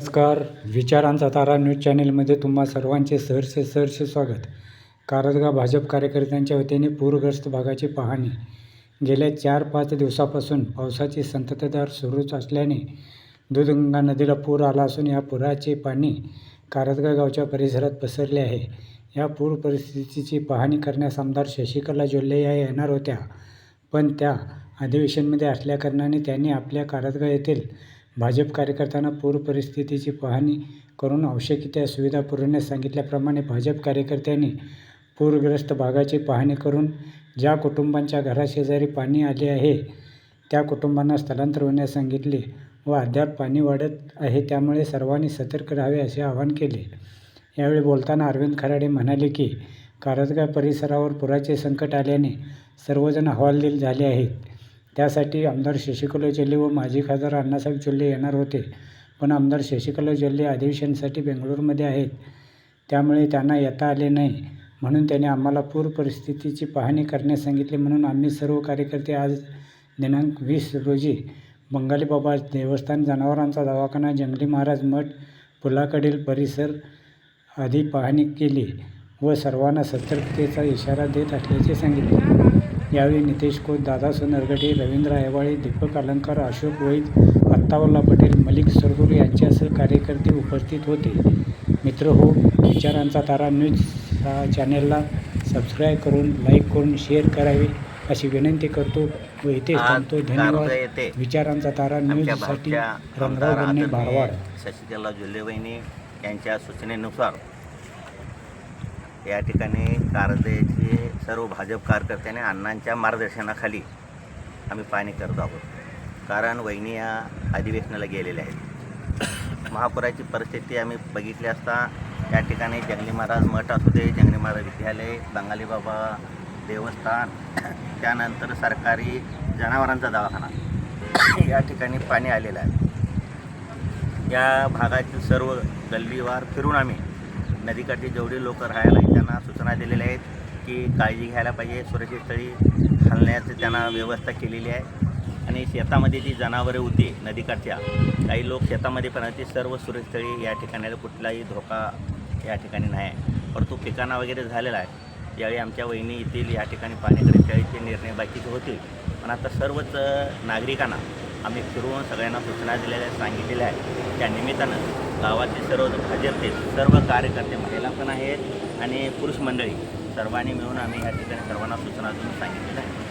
नमस्कार. विचारांचा तारा न्यूज चॅनेलमध्ये तुम्हा सर्वांचे सहर्ष सहर्ष स्वागत. कारंजगाव भाजप कार्यकर्त्यांच्या वतीने पूरग्रस्त भागाची पाहणी. गेल्या चार पाच दिवसापासून पावसाची संततधार सुरूच असल्याने दूधगंगा नदीला पूर आला असून या पुराचे पाणी कारंजगाव गावच्या परिसरात पसरले आहे. या पूर परिस्थितीची पाहणी करण्यास आमदार शशिकला जोल्ले या येणार होत्या. पण त्या अधिवेशनमध्ये असल्याकारणाने त्यांनी आपल्या कारंजगाव येथील भाजप कार्यकर्त्यांना पूर परिस्थितीची पाहणी करून आवश्यक त्या सुविधा पुरवण्यास सांगितल्याप्रमाणे भाजप कार्यकर्त्यांनी पूरग्रस्त भागाची पाहणी करून ज्या कुटुंबांच्या घराशेजारी पाणी आले आहे त्या कुटुंबांना स्थलांतर होण्यास सांगितले व अद्याप पाणी वाढत आहे त्यामुळे सर्वांनी सतर्क राहावे असे आवाहन केले. यावेळी बोलताना अरविंद खराडे म्हणाले की कारंजगाव परिसरावर पुराचे संकट आल्याने सर्वजण हवालदिल झाले आहेत. त्यासाठी आमदार शशिकला जल्ले व माजी खासदार अण्णासाहेब चुल्ले येणार होते. पण आमदार शशिकला जल्ले अधिवेशनासाठी बेंगळूरमध्ये आहेत. त्यामुळे त्यांना येता आले नाही. म्हणून त्याने आम्हाला पूर परिस्थितीची पाहणी करण्यास सांगितले. म्हणून आम्ही सर्व कार्यकर्ते आज दिनांक वीस रोजी बंगाली बाबा देवस्थान जनावरांचा दवाखाना जंगली महाराज मठ पुलाकडील परिसर आधी पाहणी केली व सर्वांना सतर्कतेचा इशारा देत असल्याचे सांगितले. यावेळी नितेश खोत दादा सोनरगडे रवींद्र आयवाळे दीपक अलंकार अशोक वैद अत्तावल्ला पटेल मलिक सरगुर यांच्यासह कार्यकर्ते उपस्थित होते. मित्र हो विचारांचा तारा न्यूज या चॅनेलला सबस्क्राईब करून लाईक करून शेअर करावे अशी विनंती करतो व थांबतो. कारंजा धन्यवाद. विचारांचा तारा न्यूजसाठी रंगराव भारवाड शशिकला जोल्लेवहिनी यांच्या सूचनेनुसार या ठिकाणी कारंजाचे सर्व भाजप कार्यकर्त्यांनी अण्णांच्या मार्गदर्शनाखाली आम्ही पाहणी करत आहोत. कारण वहिनी या अधिवेशनाला गेलेल्या आहेत. महापुराची परिस्थिती आम्ही बघितली असता या ठिकाणी जंगली महाराज मठ असू दे जंगली महाराज विद्यालय बंगाली बाबा देवस्थान त्यानंतर सरकारी जनावरांचा दवाखाना या ठिकाणी पाणी आलेलं आहे. या भागातील सर्व गल्लीवार फिरून आम्ही नदीकडचे जेवढे लोक राहायला आहेत त्यांना सूचना दिलेल्या आहेत की काळजी घ्यायला पाहिजे सुरक्षित स्थळी घालण्याची त्यांना व्यवस्था केलेली आहे. आणि शेतामध्ये जी जनावरे होती नदीकडच्या काही लोक शेतामध्ये पण ती सर्व सुरक्षित स्थळी या ठिकाणाला कुठलाही धोका या ठिकाणी नाही आहे. परंतु पिकांना वगैरे झालेला आहे. ज्यावेळी आमच्या वहिनी येथील या ठिकाणी पाण्याकडे त्यावेळीचे निर्णय बाकीचे होतील. पण आता सर्वच नागरिकांना आम्ही फिरवून सगळ्यांना सूचना दिलेल्या सांगितलेल्या आहेत. त्या निमित्तानं गावातील सर्व भाजपचे सर्व कार्यकर्ते महिला पण आहेत आणि पुरुष मंडळी सर्वांनी मिळून आम्ही या ठिकाणी सर्वांना सूचना देऊन सांगितलेल्या आहेत.